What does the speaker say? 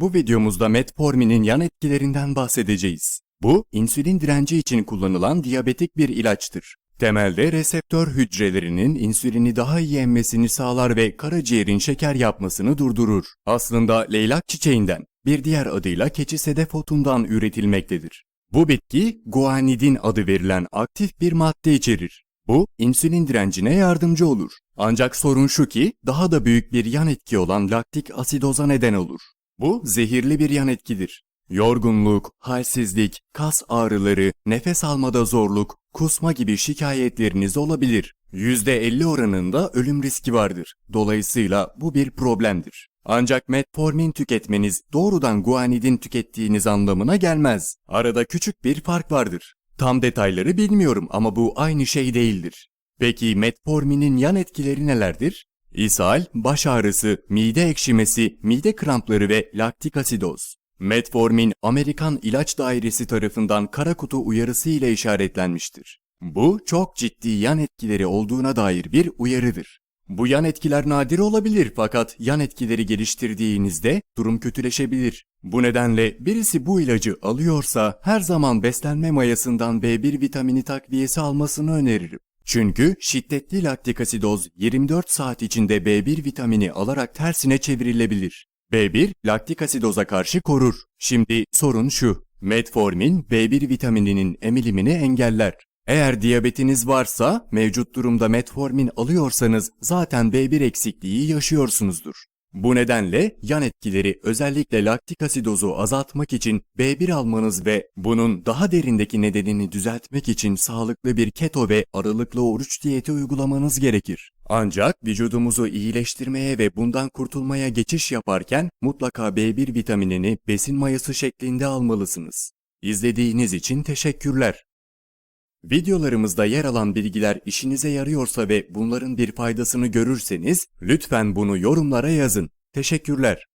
Bu videomuzda metforminin yan etkilerinden bahsedeceğiz. Bu, insülin direnci için kullanılan diyabetik bir ilaçtır. Temelde reseptör hücrelerinin insülini daha iyi emmesini sağlar ve karaciğerin şeker yapmasını durdurur. Aslında leylak çiçeğinden, bir diğer adıyla keçi sedef otundan üretilmektedir. Bu bitki guanidin adı verilen aktif bir madde içerir. Bu insülin direncine yardımcı olur. Ancak sorun şu ki daha da büyük bir yan etki olan laktik asidoza neden olur. Bu zehirli bir yan etkidir. Yorgunluk, halsizlik, kas ağrıları, nefes almada zorluk, kusma gibi şikayetleriniz olabilir. %50 oranında ölüm riski vardır. Dolayısıyla bu bir problemdir. Ancak metformin tüketmeniz doğrudan guanidin tükettiğiniz anlamına gelmez. Arada küçük bir fark vardır. Tam detayları bilmiyorum ama bu aynı şey değildir. Peki metforminin yan etkileri nelerdir? İshal, baş ağrısı, mide ekşimesi, mide krampları ve laktik asidoz. Metformin Amerikan İlaç Dairesi tarafından kara kutu uyarısı ile işaretlenmiştir. Bu çok ciddi yan etkileri olduğuna dair bir uyarıdır. Bu yan etkiler nadir olabilir fakat yan etkileri geliştirdiğinizde durum kötüleşebilir. Bu nedenle birisi bu ilacı alıyorsa her zaman beslenme mayasından B1 vitamini takviyesi almasını öneririm. Çünkü şiddetli laktik asidoz 24 saat içinde B1 vitamini alarak tersine çevrilebilir. B1 laktik asidoza karşı korur. Şimdi sorun şu. Metformin B1 vitamininin emilimini engeller. Eğer diyabetiniz varsa mevcut durumda metformin alıyorsanız zaten B1 eksikliği yaşıyorsunuzdur. Bu nedenle yan etkileri özellikle laktik asidozu azaltmak için B1 almanız ve bunun daha derindeki nedenini düzeltmek için sağlıklı bir keto ve aralıklı oruç diyeti uygulamanız gerekir. Ancak vücudumuzu iyileştirmeye ve bundan kurtulmaya geçiş yaparken mutlaka B1 vitaminini besin mayası şeklinde almalısınız. İzlediğiniz için teşekkürler. Videolarımızda yer alan bilgiler işinize yarıyorsa ve bunların bir faydasını görürseniz lütfen bunu yorumlara yazın. Teşekkürler.